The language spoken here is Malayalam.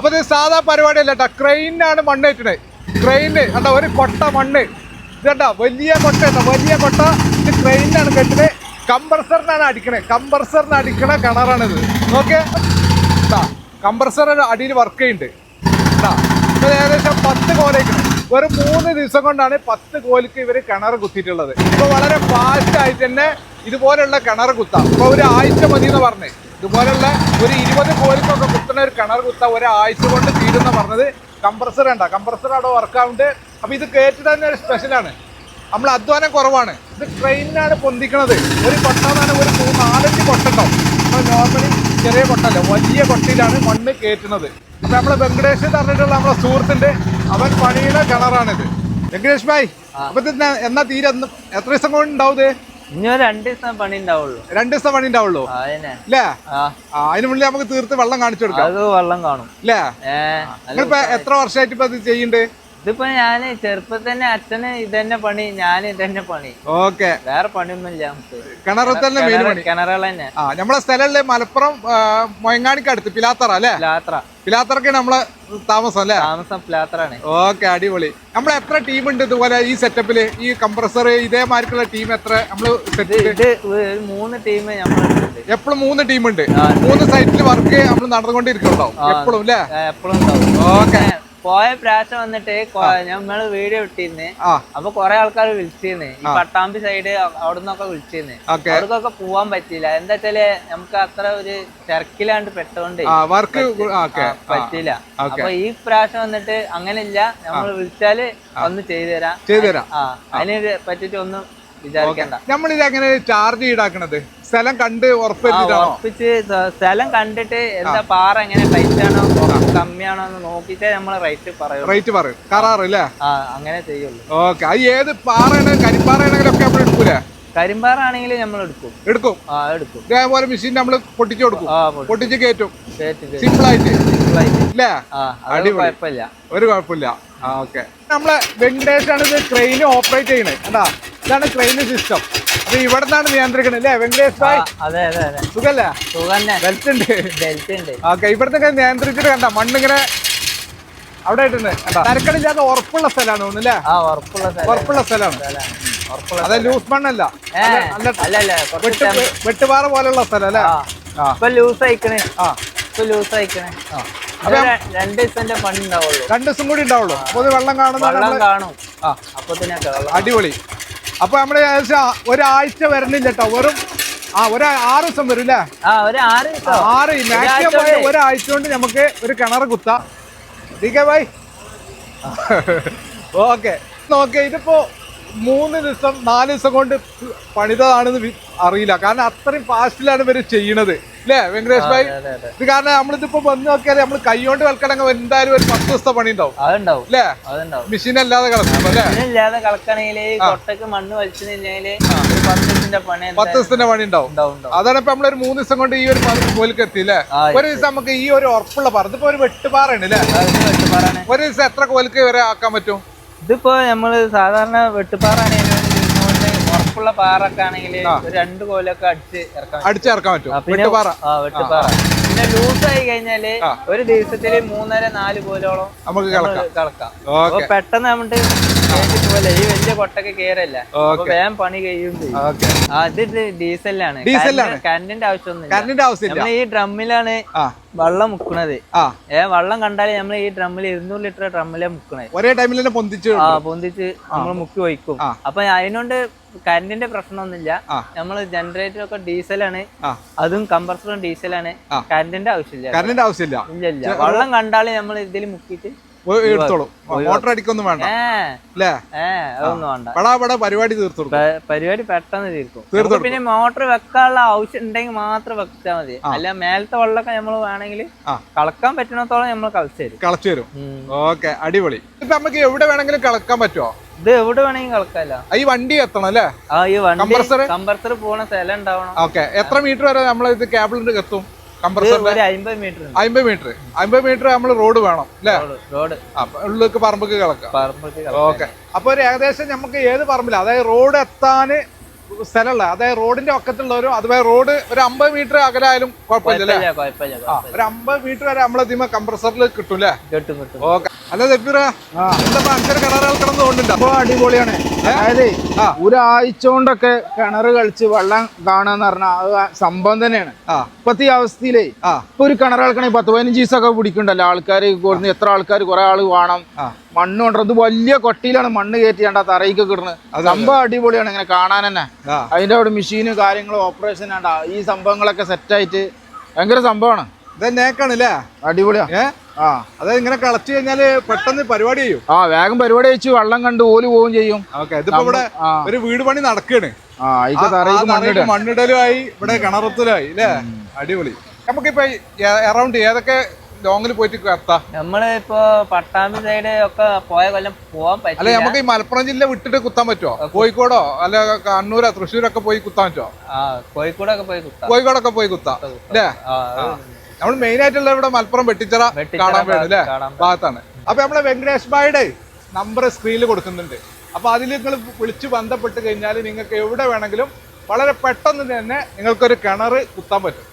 അപ്പൊ ഇത് സാധാ പരിപാടിയല്ല കേട്ടോ ക്രെയിനാണ് മണ്ണ് ഏറ്റണത് ക്രെയിന് കേട്ടോ ഒരു കൊട്ട മണ്ണ്. ഇത് കണ്ടോ വലിയ കൊട്ട കേട്ടോ വലിയ കൊട്ട. ഇത് ക്രെയിനാണ് കെട്ടിന് കംപ്രസറിനാണ് അടിക്കണേ കംപ്രസറിന് അടിക്കണ കിണറാണിത്. ഓക്കെ കംപ്രസർ അടിയിൽ വർക്ക് ചെയ്യുന്നുണ്ട്. കേട്ടോ ഏകദേശം പത്ത് കോലേക്ക് ഒരു മൂന്ന് ദിവസം കൊണ്ടാണ് പത്ത് കോലിക്ക് ഇവർ കിണർ കുത്തിയിട്ടുള്ളത്. ഇപ്പൊ വളരെ ഫാസ്റ്റ് ആയിട്ട് തന്നെ ഇതുപോലുള്ള കിണർ കുത്താം. ഇപ്പൊ ഒരു ആഴ്ച മതി എന്ന് പറഞ്ഞേ. ഇതുപോലുള്ള ഒരു ഇരുപത് കോലിക്കൊക്കെ കുത്തുന്ന ഒരു കിണർ കുത്ത ഒരാഴ്ച കൊണ്ട് തീരുന്ന പറഞ്ഞത്. കംപ്രസർ ഉണ്ട കംപ്രസർ അവിടെ വർക്കാവുണ്ട് അപ്പോൾ അപ്പൊ ഇത് കയറ്റി തന്നെ ഒരു സ്പെഷ്യലാണ് നമ്മൾ അധ്വാനം കുറവാണ്. ഇത് ട്രെയിനിലാണ് പൊന്തിക്കണത്. ഒരു കൊട്ടാന്നാണ് ഒരു മൂന്ന് നാലഞ്ച് കൊട്ടുണ്ടാവും നമ്മൾ നോർമലി ചെറിയ കൊട്ടല്ല വലിയ കൊട്ടയിലാണ് മണ്ണ് കയറ്റുന്നത് ഇപ്പൊ നമ്മളെ വെങ്കടേഷ് പറഞ്ഞിട്ടുള്ള നമ്മളെ സുഹൃത്തിന്റെ അവൻ പണിയുടെ കിണറാണിത്. വെങ്കടേഷ് ഭായ് അപ്പൊ ഇത് എന്നാ- തീരെ എത്ര ദിവസം കൊണ്ട് ഉണ്ടാവും ഇനി രണ്ട് ദിവസം പണി ഉണ്ടാവുള്ളൂ. രണ്ട് ദിവസം പണി ഉണ്ടാവുള്ളൂ? അല്ലേ അതിന് മുന്നിൽ നമുക്ക് തീർത്ത് വെള്ളം കാണിച്ചു കൊടുക്കാം. അത് വെള്ളം കാണും. അല്ലേ എത്ര വർഷമായിട്ട് ഇപ്പൊ ഇത് ചെയ്യുന്നുണ്ട്? ഇതിപ്പോ ഞാൻ ചെറുപ്പത്തിൽ തന്നെ അച്ഛന് ഇതന്നെ പണി ഞാൻ ഇതന്നെ പണി. ഓക്കെ. വേറെ പണിയൊന്നുമില്ല നമുക്ക്. കിണറിൽ തന്നെ മെയിൻ പണി. കിണറുകൾ തന്നെ. ആ നമ്മളെ സ്ഥലമല്ലേ മലപ്പുറം മൊയങ്ങാടിക്ക് അടുത്ത് പിലാത്തറ അല്ലേ? പിലാത്തറ. പിലാത്തറക്കാണ് നമ്മളെ താമസം അല്ലേ? താമസം പിലാത്തറാണ്. ഓക്കെ അടിപൊളി. നമ്മൾ എത്ര ടീം ഉണ്ട് ഇതുപോലെ ഈ സെറ്റപ്പിൽ ഈ കംപ്രസർ ഇതേമാതിരിക്കുള്ള ടീം എത്ര? നമ്മൾ ഇത് മൂന്ന് ടീം എപ്പോഴും മൂന്ന് ടീം ഉണ്ട്. മൂന്ന് സൈറ്റിൽ വർക്ക് നമ്മൾ നടന്നുകൊണ്ടിരിക്കുന്നുണ്ടാവും എപ്പോഴും അല്ലേ? എപ്പോഴും ഓക്കെ. പോയ പ്രാവശ്യം വന്നിട്ട് നമ്മൾ വീഡിയോ ഇട്ടിരുന്നു. അപ്പൊ കൊറേ ആൾക്കാർ വിളിച്ചിരുന്നു. ഈ പട്ടാമ്പി സൈഡ് അവിടെ നിന്നൊക്കെ വിളിച്ചിരുന്നു. അവർക്കൊക്കെ പോവാൻ പറ്റിയില്ല. എന്താ വെച്ചാൽ നമുക്ക് അത്ര ഒരു തിരക്കിലാണ്ട് പെട്ടോണ്ട്. പറ്റില്ല അപ്പൊ ഈ പ്രാവശ്യം വന്നിട്ട് അങ്ങനെ ഇല്ല നമ്മൾ വിളിച്ചാൽ ഒന്ന് ചെയ്തു തരാം ചെയ്തുതരാം. ആ അതിനെ പറ്റിട്ട് ഒന്നും വിചാരിക്കണ്ട. ഇത് എങ്ങനെ ചാർജ് ഈടാക്കണത്? സ്ഥലം കണ്ട് ഉറപ്പിച്ച് സ്ഥലം കണ്ടിട്ട് എന്താ പാറ എങ്ങനെ ടൈറ്റ് ആണോ കമ്മിയാണോ എന്ന് നോക്കിയിട്ടേ നമ്മൾ റേറ്റ് പറയും. റേറ്റ് പറയും. കരാറ് അല്ലേ ആ അങ്ങനെ ചെയ്യുള്ളൂ. ഓക്കെ. അത് ഏത് പാറയാണ്? കരിപ്പാറയാണെങ്കിലൊക്കെ നമ്മൾ എടുക്കൂലേ? കരിമ്പാറ ആണെങ്കിൽ നമ്മൾ എടുക്കും. എടുക്കും. ആ എടുക്കും. ഇതേപോലെ മെഷീൻ നമ്മൾ പൊട്ടിച്ചു കൊടുക്കും. പൊട്ടിച്ച് കയറ്റും. കേറ്റ്. സിമ്പിൾ ആയിട്ട്. സിമ്പിളായിട്ട്. ഇല്ലേ ആ അത് കുഴപ്പമില്ല. ഒരു കുഴപ്പമില്ല. ആ ഓക്കെ. നമ്മളെ വെങ്കടേഷാണ് ഇത് ട്രെയിൻ ഓപ്പറേറ്റ് ചെയ്യണേ. കണ്ടാ? ഇതാണ് ട്രെയിൻ സിസ്റ്റം അപ്പൊ ഇവിടെ നിന്നാണ് നിയന്ത്രിക്കുന്നത് അല്ലേ? വെങ്കടേഷ് ഭായ്? അതെ അതെ അതെ. സുഖല്ലേ? സുഖം തന്നെ ബെൽറ്റ് ഉണ്ട്. ബെൽറ്റ് ഉണ്ട്. ഓക്കെ ഇവിടുത്തെ നിയന്ത്രിച്ചിട്ട് കണ്ട മണ്ണിങ്ങനെ അവിടെ ആയിട്ടുണ്ട്. തരക്കടില്ലാത്ത തരക്കടില്ലാതെ ഉറപ്പുള്ള സ്ഥലമാണ് തോന്നുന്നല്ലേ ഉറപ്പുള്ള സ്ഥലം. ഉറപ്പുള്ള സ്ഥലമാണ്. അതെ ലൂസ് മണ്ണല്ല. വെട്ടുപാറ പോലുള്ള സ്ഥലം അല്ലേ? ലൂസ് അയക്കണേ ആ. ലൂസ് അയക്കണേ രണ്ട് ദിവസത്തിന്റെ പണി ഉണ്ടാവുള്ളൂ. രണ്ട് ദിവസം കൂടി ഉണ്ടാവുള്ളൂ. അപ്പൊ വെള്ളം കാണുന്ന വെള്ളം കാണും. അടിപൊളി. അപ്പൊ നമ്മുടെ ഒരാഴ്ച വരണില്ല കേട്ടോ. വെറും ആ ഒരു ആറ് ദിവസം വരും അല്ലേ ആറ് മാക്സിമം പോയ ഒരാഴ്ച കൊണ്ട് നമുക്ക് ഒരു കിണർ കുത്താം. ഡീക്കെ ബൈ ഓക്കെ നോക്കേ ഇതിപ്പോ മൂന്ന് ദിവസം നാല് ദിവസം കൊണ്ട് പണിതാണെന്ന് അറിയില്ല. കാരണം അത്രയും ഫാസ്റ്റിലാണ് ഇവർ ചെയ്യണത്. അല്ലേ വെങ്കടേഷ് ഭായ്? ഇത് കാരണം നമ്മളിതിപ്പോ വന്ന് നോക്കിയാൽ നമ്മൾ കൈകൊണ്ട് കളിക്കണമെങ്കിൽ എന്തായാലും ഒരു പത്ത് ദിവസത്തെ പണി ഉണ്ടാവും അല്ലേ മെഷീൻ അല്ലാതെ കളക്കണം അല്ലേ അല്ലാതെ കൊട്ടക്ക് മണ്ണ് പത്ത് ദിവസത്തിന്റെ പണി ഉണ്ടാവും. അതാണ് ഇപ്പൊ നമ്മളൊരു മൂന്ന് ദിവസം കൊണ്ട് ഈ ഒരു കോലിക്ക് എത്തി അല്ലേ ഒരു ദിവസം നമുക്ക് ഈ ഒരു ഉറപ്പുള്ള പറ ഇതിപ്പോ ഒരു വെട്ടുപാറയാണ് അല്ലേ ഒരു ദിവസം എത്ര കോലിക്ക് വരെ ആക്കാൻ പറ്റും? ഇതിപ്പോ നമ്മൾ സാധാരണ വെട്ടുപാറ ഉറപ്പുള്ള പാറൊക്കെ ആണെങ്കിൽ രണ്ടു കോലൊക്കെ അടിച്ച് ഇറക്കാൻ അടിച്ചിറക്കാൻ പറ്റും. പിന്നെ വെട്ടുപാറ. ആ വെട്ടുപാറ. പിന്നെ ലൂസ് ആയി കഴിഞ്ഞാൽ ഒരു ദിവസത്തിൽ മൂന്നര നാല് കോലോളം നമുക്ക് കളക്കാം പെട്ടെന്ന് നമുക്ക് പോലെ ഈ വലിയ കൊട്ടൊക്കെ കേറല്ല. അപ്പൊ വേഗം പണി കഴിയും ഡീസലാണ്. കറണ്ടിന്റെ കറണ്ടിന്റെ ആവശ്യമില്ല. ഈ ഡ്രമ്മിലാണ് വള്ളം മുക്കണത്. ഏ വെള്ളം കണ്ടാൽ നമ്മൾ ഈ ഡ്രമ്മിൽ ഇരുന്നൂറ് ലിറ്റർ ഡ്രമ്മിലെ മുക്കണേ ഒരേ ടൈമിൽ തന്നെ പൊന്തിച്ച് ആ പൊന്തിച്ച് നമ്മൾ മുക്കി വയ്ക്കും. അപ്പൊ അതിനോണ്ട് കറണ്ടിന്റെ പ്രശ്നമൊന്നുമില്ല. നമ്മൾ നമ്മൾ ജനറേറ്റർ ഒക്കെ ഡീസലാണ് അതും കംപ്രസറും ഡീസലാണ്. കറന്റിന്റെ കറണ്ടിന്റെ ആവശ്യമില്ല. കറണ്ടിന്റെ ആവശ്യമില്ല. ഇല്ല ഇല്ല. വെള്ളം കണ്ടാൽ നമ്മൾ ഇതിൽ മുക്കിയിട്ട് എടുത്തോളും. മോട്ടർ അടിക്കൊന്നും വേണ്ട. അല്ലേ? അതൊന്നും വേണ്ട. പടാ പടാ പരിപാടി പരിപാടി പെട്ടെന്ന് തീർക്കും. പിന്നെ മോട്ടർ വെക്കാനുള്ള ആവശ്യം ഉണ്ടെങ്കിൽ മാത്രം വെച്ചാൽ മതി. അല്ല മേലത്തെ വെള്ളമൊക്കെ നമ്മൾ വേണമെങ്കിൽ കളക്കാൻ പറ്റണത്തോളം നമ്മൾ കളിച്ചു തരും. കളിച്ചു തരും. ഓക്കെ അടിപൊളി. ഇപ്പൊ നമുക്ക് എവിടെ വേണമെങ്കിലും കളക്കാൻ പറ്റുമോ ഇത് എവിടെ വേണമെങ്കിലും കളക്കാല്ല ഈ വണ്ടി എത്തണം അല്ലേ? ആ ഈ വണ്ടി കംപ്രസർ പോണ സ്ഥലം ഉണ്ടാവണം. ഓക്കെ എത്ര മീറ്റർ വരെ നമ്മൾ ഇത് കേബിളിന്റെ എത്തും? അമ്പത് മീറ്റർ അമ്പത് മീറ്റർ. അമ്പത് മീറ്റർ നമ്മൾ റോഡ് വേണം അല്ലേ? റോഡ് ഉള്ളിലേക്ക് പറമ്പക്ക് കളക്കാം ഓക്കെ. അപ്പൊ ഒരു ഏകദേശം നമുക്ക് ഏത് പറമ്പില്ല അതായത് റോഡ് എത്താന് സ്ഥലമുള്ള അതായത് റോഡിന്റെ പക്കത്തുള്ളവരും അതുപോലെ റോഡ് ഒരു അമ്പത് മീറ്റർ അകലായാലും കുഴപ്പമില്ല ഒരു അമ്പത് മീറ്റർ വരെ നമ്മളെ ഇതിമ കംപ്രസറിൽ കിട്ടൂലേ കിട്ടും കിട്ടും. ഓക്കെ. അല്ല ദഫീറ എന്താ അഞ്ചര കിണറുകൾ കിടന്നു കൊണ്ടുണ്ടോ അപ്പൊ അടിപൊളിയാണ്. അതായത് ഒരാഴ്ച കൊണ്ടൊക്കെ കിണർ കളിച്ച് വെള്ളം കാണാന്ന് പറഞ്ഞാൽ അത് സംഭവം തന്നെയാണ്. ഇപ്പത്തെ ഈ അവസ്ഥയിലേ ഇപ്പൊ ഒരു കിണർ കളിക്കണേ പത്ത് പതിനഞ്ച് ദിവസമൊക്കെ പിടിക്കണ്ടല്ലോ. ആൾക്കാർ കൊടുന്ന് എത്ര ആൾക്കാർ കുറെ ആൾ വേണം. മണ്ണ് കൊണ്ടത് വലിയ കൊട്ടിയിലാണ് മണ്ണ് കയറ്റി കണ്ട തറയിക്ക് കിടന്നത് സംഭവം അടിപൊളിയാണ് ഇങ്ങനെ കാണാൻ തന്നെ. അതിന്റെ അവിടെ മെഷീനും കാര്യങ്ങളും ഓപ്പറേഷൻ ആണ്ടാ ഈ സംഭവങ്ങളൊക്കെ സെറ്റായിട്ട് ഭയങ്കര സംഭവമാണ്. ഇത് നേക്കാണല്ലേ അടിപൊളിയാ. ആ അതായത് ഇങ്ങനെ കളച്ചു കഴിഞ്ഞാൽ പെട്ടെന്ന് പരിപാടി ചെയ്യും. ആ വേഗം പരിപാടി വെച്ച് വെള്ളം കണ്ട് ഓൽ പോവുകയും ചെയ്യും. ഓക്കെ ഇതിപ്പോ ഇവിടെ ഒരു വീട് പണി നടക്കാണ്. ആ മണ്ണിടലുമായി ഇവിടെ കിണറത്തിലായി അല്ലേ? അടിപൊളി. നമുക്കിപ്പോ അറൗണ്ട് ഏതൊക്കെ ലോങ്ങിൽ പോയിട്ട് എത്താം നമ്മൾ ഇപ്പൊ പട്ടാമ്പി സൈഡ് ഒക്കെ പോയ കൊല്ലം പോവാൻ അല്ലെ പറ്റില്ല നമുക്ക് ഈ മലപ്പുറം ജില്ല വിട്ടിട്ട് കുത്താൻ പറ്റുമോ കോഴിക്കോടോ? അല്ല കണ്ണൂരോ തൃശ്ശൂരൊക്കെ പോയി കുത്താൻ പറ്റുമോ ആ കോഴിക്കോടൊക്കെ പോയി കുത്താം. കോഴിക്കോടൊക്കെ പോയി കുത്താം അല്ലേ? നമ്മൾ മെയിൻ ആയിട്ടുള്ള ഇവിടെ മലപ്പുറം വെട്ടിച്ചിറ കാണാൻ വേണ്ടി അല്ലേ ഭാഗത്താണ്. അപ്പൊ നമ്മളെ വെങ്കടേഷ് ഭായിയുടെ നമ്പർ സ്ക്രീനിൽ കൊടുക്കുന്നുണ്ട്. അപ്പൊ അതിൽ നിങ്ങൾ വിളിച്ചു ബന്ധപ്പെട്ട് കഴിഞ്ഞാൽ നിങ്ങൾക്ക് എവിടെ വേണമെങ്കിലും വളരെ പെട്ടെന്ന് തന്നെ നിങ്ങൾക്കൊരു കിണർ കുത്താൻ പറ്റും.